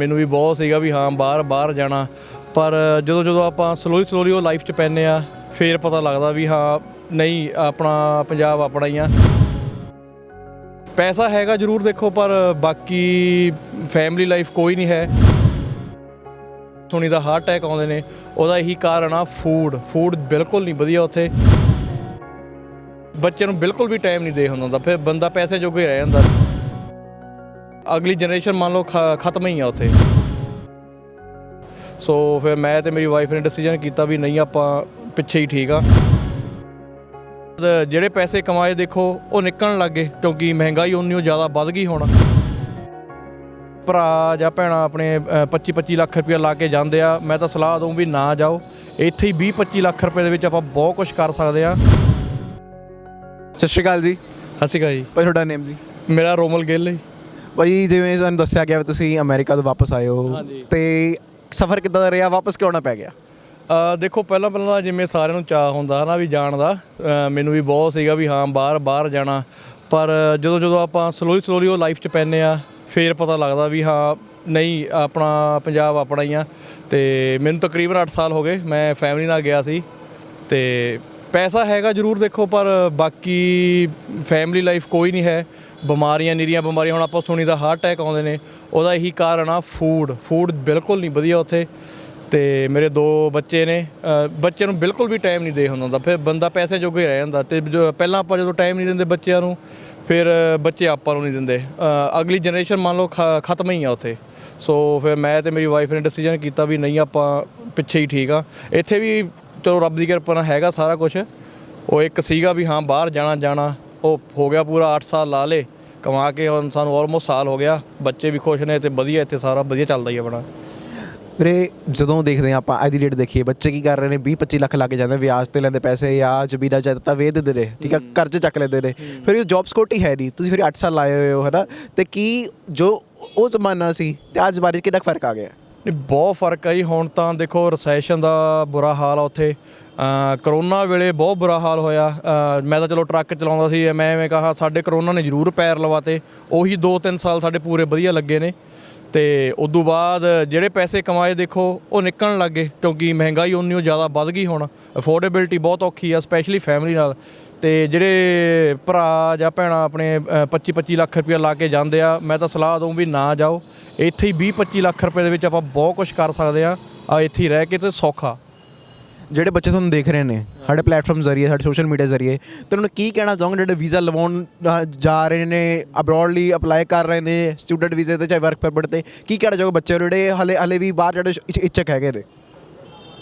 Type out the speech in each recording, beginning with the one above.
ਮੈਨੂੰ ਵੀ ਬਹੁਤ ਸੀਗਾ ਵੀ ਹਾਂ, ਬਾਹਰ ਬਾਹਰ ਜਾਣਾ। ਪਰ ਜਦੋਂ ਜਦੋਂ ਆਪਾਂ ਸਲੋਲੀ ਸਲੋਲੀ ਉਹ ਲਾਈਫ 'ਚ ਪੈਂਦੇ ਆ ਫੇਰ ਪਤਾ ਲੱਗਦਾ ਵੀ ਹਾਂ, ਨਹੀਂ, ਆਪਣਾ ਪੰਜਾਬ ਆਪਣਾ ਹੀ ਆ। ਪੈਸਾ ਹੈਗਾ ਜ਼ਰੂਰ ਦੇਖੋ, ਪਰ ਬਾਕੀ ਫੈਮਿਲੀ ਲਾਈਫ ਕੋਈ ਨਹੀਂ ਹੈ। ਸੁਣੀ ਦਾ ਹਾਰਟ ਅਟੈਕ ਆਉਂਦੇ ਨੇ। ਉਹਦਾ ਇਹੀ ਕਾਰਨ ਆ ਫੂਡ ਫੂਡ ਬਿਲਕੁਲ ਨਹੀਂ ਵਧੀਆ ਉੱਥੇ। ਬੱਚੇ ਨੂੰ ਬਿਲਕੁਲ ਵੀ ਟਾਈਮ ਨਹੀਂ ਦੇ ਹੁੰਦਾ। ਫਿਰ ਬੰਦਾ ਪੈਸੇ ਜੋਗੇ ਰਹਿ ਜਾਂਦਾ। ਅਗਲੀ ਜਨਰੇਸ਼ਨ ਮੰਨ ਲਓ ਖਤਮ ਹੀ ਆ ਉੱਥੇ। ਸੋ ਫਿਰ ਮੈਂ ਤੇ ਮੇਰੀ ਵਾਈਫ ਨੇ ਡਿਸੀਜਨ ਕੀਤਾ ਵੀ ਨਹੀਂ ਆਪਾਂ ਪਿੱਛੇ ਹੀ ਠੀਕ ਆ। ਜਿਹੜੇ ਪੈਸੇ ਕਮਾਏ ਦੇਖੋ ਉਹ ਨਿਕਲਣ ਲੱਗੇ ਕਿਉਂਕਿ ਮਹਿੰਗਾਈ ਉਨੀ ਓ ਜ਼ਿਆਦਾ ਵੱਧ ਗਈ ਹੁਣ। ਭਰਾ ਜਾਂ ਭੈਣਾਂ ਆਪਣੇ 25 25 ਲੱਖ ਰੁਪਇਆ ਲਾ ਕੇ ਜਾਂਦੇ ਆ ਮੈਂ ਤਾਂ ਸਲਾਹ ਦਊਂ ਵੀ ਨਾ ਜਾਓ। ਇੱਥੇ ਹੀ 20 25 ਲੱਖ ਰੁਪਏ ਦੇ ਵਿੱਚ ਆਪਾਂ ਬਹੁਤ ਕੁਝ ਕਰ ਸਕਦੇ ਆ। ਸਤਿ ਸ਼੍ਰੀ ਅਕਾਲ ਜੀ। ਹਸੀ ਜੀ। ਭਾਈ ਤੁਹਾਡਾ ਨੇਮ ਜੀ? ਮੇਰਾ ਰੋਮਲ ਗਿੱਲ ਹੈ। ਭਾਈ ਜਿਵੇਂ ਤੁਹਾਨੂੰ ਦੱਸਿਆ ਗਿਆ ਵੀ ਤੁਸੀਂ ਅਮਰੀਕਾ ਤੋਂ ਵਾਪਸ ਆਏ ਹੋ ਹਾਂਜੀ। ਤੇ ਸਫ਼ਰ ਕਿੱਦਾਂ ਦਾ ਰਿਹਾ? ਵਾਪਸ ਕਿਉਂ ਆਉਣਾ ਪੈ ਗਿਆ? ਦੇਖੋ ਪਹਿਲਾਂ ਪਹਿਲਾਂ ਤਾਂ ਜਿਵੇਂ ਸਾਰਿਆਂ ਨੂੰ ਚਾਹ ਹੁੰਦਾ ਹਨਾ ਵੀ ਜਾਣ ਦਾ ਮੈਨੂੰ ਵੀ ਬਹੁਤ ਸੀਗਾ ਵੀ ਹਾਂ ਬਾਹਰ ਬਾਹਰ ਜਾਣਾ। ਪਰ ਜਦੋਂ ਜਦੋਂ ਆਪਾਂ ਸਲੋਲੀ ਸਲੋਲੀ ਉਹ ਲਾਈਫ 'ਚ ਪੈਂਦੇ ਆ ਫੇਰ ਪਤਾ ਲੱਗਦਾ ਵੀ ਹਾਂ ਨਹੀਂ ਆਪਣਾ ਪੰਜਾਬ ਆਪਣਾ ਹੀ ਆ। ਤੇ ਮੈਨੂੰ ਤਕਰੀਬਨ 8 ਸਾਲ ਹੋ ਗਏ ਮੈਂ ਫੈਮਿਲੀ ਨਾਲ ਗਿਆ ਸੀ। ਤੇ ਪੈਸਾ ਹੈਗਾ ਜ਼ਰੂਰ ਦੇਖੋ ਪਰ ਬਾਕੀ ਫੈਮਿਲੀ ਲਾਈਫ ਕੋਈ ਨਹੀਂ ਹੈ। ਬਿਮਾਰੀਆਂ, ਨਿਰੀਆਂ ਬਿਮਾਰੀਆਂ, ਹੁਣ ਆਪਾਂ ਸੁਣੀ ਦਾ ਹਾਰਟ ਅਟੈਕ ਆਉਂਦੇ ਨੇ, ਉਹਦਾ ਇਹੀ ਕਾਰਨ ਆ ਫੂਡ ਫੂਡ ਬਿਲਕੁਲ ਨਹੀਂ ਵਧੀਆ ਉੱਥੇ ਤੇ ਮੇਰੇ ਦੋ ਬੱਚੇ ਨੇ ਬੱਚੇ ਨੂੰ ਬਿਲਕੁਲ ਵੀ ਟਾਈਮ ਨਹੀਂ ਦੇ ਹੁੰਦਾ ਫਿਰ ਬੰਦਾ ਪੈਸੇ ਜੋਗੇ ਰਹਿ ਜਾਂਦਾ ਤੇ ਜੋ ਪਹਿਲਾਂ ਆਪਾਂ ਜਦੋਂ ਟਾਈਮ ਨਹੀਂ ਦਿੰਦੇ ਬੱਚਿਆਂ ਨੂੰ, ਫਿਰ ਬੱਚੇ ਆਪਾਂ ਨੂੰ ਨਹੀਂ ਦਿੰਦੇ। ਅਗਲੀ ਜਨਰੇਸ਼ਨ ਮੰਨ ਲਓ ਖ- ਖਤਮ ਹੀ ਆ ਉੱਥੇ। ਸੋ ਫਿਰ ਮੈਂ ਤੇ ਮੇਰੀ ਵਾਈਫ ਨੇ ਡਿਸੀਜਨ ਕੀਤਾ ਵੀ ਨਹੀਂ ਆਪਾਂ ਪਿੱਛੇ ਹੀ ਠੀਕ ਆ। ਇੱਥੇ ਵੀ ਚਲੋ ਰੱਬ ਦੀ ਕਿਰਪਾ ਨਾਲ ਹੈਗਾ ਸਾਰਾ ਕੁਝ ਉਹ ਇੱਕ ਸੀਗਾ ਵੀ ਹਾਂ ਬਾਹਰ ਜਾਣਾ ਜਾਣਾ। ਉਹ ਹੋ ਗਿਆ ਪੂਰਾ 8 ਸਾਲ ਲਾ ਲੇ ਕਮਾ ਕੇ ਹੁਣ ਸਾਨੂੰ ਆਲਮੋਸਟ ਸਾਲ ਹੋ ਗਿਆ। ਬੱਚੇ ਵੀ ਖੁਸ਼ ਨੇ ਤੇ ਵਧੀਆ ਇੱਥੇ ਸਾਰਾ ਵਧੀਆ ਚੱਲਦਾ ਹੀ ਆਪਣਾ। ਵੀਰੇ ਜਦੋਂ ਦੇਖਦੇ ਹਾਂ ਆਪਾਂ ਅੱਜ ਦੀ ਡੇਟ ਦੇਖੀਏ ਬੱਚੇ ਕੀ ਕਰ ਰਹੇ ਨੇ? 20 25 ਲੱਖ ਲਾ ਕੇ ਜਾਂਦੇ ਵਿਆਜ ਤੇ ਲੈਂਦੇ ਪੈਸੇ ਜਾਂ ਜ਼ਮੀਨਾਂ ਜਾਇਦਾਦਾਂ ਵੇਚ ਦਿੰਦੇ ਨੇ ਠੀਕ ਆ ਕਰਜ਼ੇ ਚੱਕ ਲੈਂਦੇ ਨੇ। ਫਿਰ ਇਹ ਜੌਬ ਸਿਕਿਉਰਿਟੀ ਹੈ ਨਹੀਂ। ਤੁਸੀਂ ਫਿਰ 8 ਸਾਲ ਲਾਏ ਹੋਏ ਹੋ ਹਨਾ? ਤੇ ਕੀ ਜੋ ਉਹ ਜ਼ਮਾਨਾ ਸੀ ਤੇ ਅੱਜ ਬਾਰੇ ਕਿੰਨਾ ਫ਼ਰਕ ਆ ਗਿਆ? ਨਹੀਂ ਬਹੁਤ ਫ਼ਰਕ ਹੈ ਜੀ। ਹੁਣ ਤਾਂ ਦੇਖੋ ਰਸੈਸ਼ਨ ਦਾ ਬੁਰਾ ਹਾਲ ਆ ਉੱਥੇ। ਕਰੋਨਾ ਵੇਲੇ ਬਹੁਤ ਬੁਰਾ ਹਾਲ ਹੋਇਆ। ਮੈਂ ਤਾਂ ਚਲੋ ਟਰੱਕ ਚਲਾਉਂਦਾ ਸੀ, ਮੈਂ ਐਵੇਂ ਕਹਾ ਸਾਡੇ ਕਰੋਨਾ ਨੇ ਜ਼ਰੂਰ ਪੈਰ ਲਵਾਤੇ। ਉਹੀ 2-3 ਸਾਲ ਸਾਡੇ ਪੂਰੇ ਵਧੀਆ ਲੱਗੇ ਨੇ। ਤੇ ਉਦੋਂ ਬਾਅਦ ਜਿਹੜੇ ਪੈਸੇ ਕਮਾਏ ਦੇਖੋ, ਉਹ ਨਿਕਲਣ ਲੱਗੇ ਕਿਉਂਕਿ ਮਹਿੰਗਾਈ ਉਨੀ ਉਹ ਜ਼ਿਆਦਾ ਵੱਧ ਗਈ ਹੁਣ। ਅਫੋਰਡੇਬਿਲਟੀ ਬਹੁਤ ਔਖੀ ਆ ਸਪੈਸ਼ਲੀ ਫੈਮਿਲੀ ਨਾਲ। ਤੇ ਜਿਹੜੇ ਭਰਾ ਜਾਂ ਭੈਣਾਂ ਆਪਣੇ 25-25 ਲੱਖ ਰੁਪਇਆ ਲਾ ਕੇ ਜਾਂਦੇ ਆ, ਮੈਂ ਤਾਂ ਸਲਾਹ ਦਊਂ ਵੀ ਨਾ ਜਾਓ। ਇੱਥੇ ਹੀ 20-25 ਲੱਖ ਰੁਪਏ ਦੇ ਵਿੱਚ ਆਪਾਂ ਬਹੁਤ ਕੁਝ ਕਰ ਸਕਦੇ ਆ। ਆ ਇੱਥੇ ਹੀ ਰਹਿ ਕੇ ਤੇ ਸੌਖਾ। ਜਿਹੜੇ ਬੱਚੇ ਤੁਹਾਨੂੰ ਦੇਖ ਰਹੇ ਨੇ, ਸਾਡੇ ਪਲੇਟਫਾਰਮ ਜ਼ਰੀਏ, ਸਾਡੇ ਸੋਸ਼ਲ ਮੀਡੀਆ ਜ਼ਰੀਏ, ਤੇ ਉਹਨਾਂ ਨੂੰ ਕੀ ਕਹਿਣਾ ਚਾਹੋਗੇ ਜਿਹੜੇ ਵੀਜ਼ਾ ਲਵਾਉਣ ਜਾ ਰਹੇ ਨੇ ਅਬਰੋਡਲੀ ਅਪਲਾਈ ਕਰ ਰਹੇ ਨੇ ਸਟੂਡੈਂਟ ਵੀਜ਼ੇ ਤੇ ਚਾਹੇ ਵਰਕ ਪਰਮਿਟ ਤੇ, ਕੀ ਕਹਿਣਾ ਚਾਹੋਗੇ ਬੱਚੇ ਜਿਹੜੇ ਹਲੇ ਹਲੇ ਵੀ ਬਾਹਰ ਜਿਹੜੇ ਇੱਛਕ ਹੈਗੇ ਨੇ?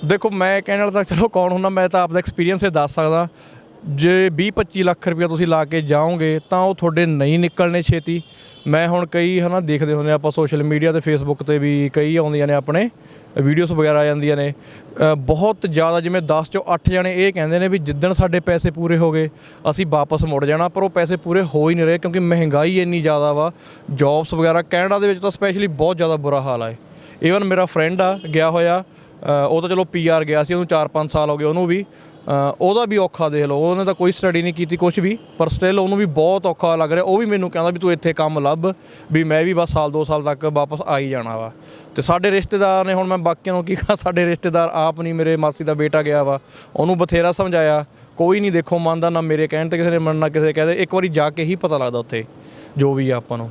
ਦੇਖੋ, ਮੈਂ ਕਹਿਣ ਵਾਲਾ ਤਾਂ ਚਲੋ ਕੌਣ ਹੁੰਦਾ, ਮੈਂ ਤਾਂ ਆਪਦਾ ਐਕਸਪੀਰੀਅੰਸ ਇਹ ਦੱਸ ਸਕਦਾ। ਜੇ 20-25 ਲੱਖ ਰੁਪਇਆ ਤੁਸੀਂ ਲਾ ਕੇ ਜਾਓਗੇ, ਤਾਂ ਉਹ ਤੁਹਾਡੇ ਨਹੀਂ ਨਿਕਲਣੇ ਛੇਤੀ। ਮੈਂ ਹੁਣ ਕਈ ਹਨਾ ਦੇਖਦੇ ਹੁੰਦੇ ਆਪਾਂ ਸੋਸ਼ਲ ਮੀਡੀਆ ਤੇ ਫੇਸਬੁੱਕ ਤੇ ਵੀ ਕਈ ਆਉਂਦੀਆਂ ਨੇ ਆਪਣੇ ਵੀਡੀਓਜ਼ ਵਗੈਰਾ ਆ ਜਾਂਦੀਆਂ ਨੇ। ਬਹੁਤ ਜ਼ਿਆਦਾ ਜਿਵੇਂ 10 ਚੋਂ 8 ਜਣੇ ਇਹ ਕਹਿੰਦੇ ਨੇ ਵੀ ਜਿੱਦਣ ਸਾਡੇ ਪੈਸੇ ਪੂਰੇ ਹੋ ਗਏ, ਅਸੀਂ ਵਾਪਸ ਮੁੜ ਜਾਣਾ, ਪਰ ਉਹ ਪੈਸੇ ਪੂਰੇ ਹੋ ਹੀ ਨਹੀਂ ਰਹੇ ਕਿਉਂਕਿ ਮਹਿੰਗਾਈ ਇੰਨੀ ਜ਼ਿਆਦਾ ਵਾ। ਜੌਬਸ ਵਗੈਰਾ ਕੈਨੇਡਾ ਦੇ ਵਿੱਚ ਤਾਂ ਸਪੈਸ਼ਲੀ ਬਹੁਤ ਜ਼ਿਆਦਾ ਬੁਰਾ ਹਾਲ ਆ ਈਵਨ ਮੇਰਾ ਫਰੈਂਡ ਆ, ਗਿਆ ਹੋਇਆ ਉਹ ਤਾਂ ਚਲੋ ਪੀਆਰ ਗਿਆ ਸੀ, ਉਹਨੂੰ 4-5 ਸਾਲ ਹੋ ਗਏ ਉਹਨੂੰ ਵੀ। ਉਹਦਾ ਵੀ ਔਖਾ ਦੇਖ ਲਓ, ਉਹਨੇ ਤਾਂ ਕੋਈ ਸਟੱਡੀ ਨਹੀਂ ਕੀਤੀ ਕੁਝ ਵੀ, ਪਰ ਸਟਿਲ ਉਹਨੂੰ ਵੀ ਬਹੁਤ ਔਖਾ ਲੱਗ ਰਿਹਾ। ਉਹ ਵੀ ਮੈਨੂੰ ਕਹਿੰਦਾ ਵੀ ਤੂੰ ਇੱਥੇ ਕੰਮ ਲੱਭ, ਵੀ ਮੈਂ ਵੀ ਬਸ ਸਾਲ 2 ਸਾਲ ਤੱਕ ਵਾਪਸ ਆ ਹੀ ਜਾਣਾ ਵਾ। ਤੇ ਸਾਡੇ ਰਿਸ਼ਤੇਦਾਰ ਨੇ ਹੁਣ ਮੈਂ ਬਾਕੀਆਂ ਨੂੰ ਕੀ ਕਹਾਂ, ਸਾਡੇ ਰਿਸ਼ਤੇਦਾਰ ਆਪ ਨਹੀਂ, ਮੇਰੇ ਮਾਸੀ ਦਾ ਬੇਟਾ ਗਿਆ ਵਾ। ਉਹਨੂੰ ਬਥੇਰਾ ਸਮਝਾਇਆ, ਕੋਈ ਨਹੀਂ ਦੇਖੋ, ਮੰਨਦਾ ਨਾ ਮੇਰੇ ਕਹਿਣ ਤੇ ਕਿਸੇ ਨੇ, ਮੰਨਣਾ ਕਿਸੇ ਕਹਦੇ ਇੱਕ ਵਾਰੀ ਜਾ ਕੇ ਹੀ ਪਤਾ ਲੱਗਦਾ ਉੱਥੇ, ਜੋ ਵੀ ਆ ਆਪਾਂ ਨੂੰ।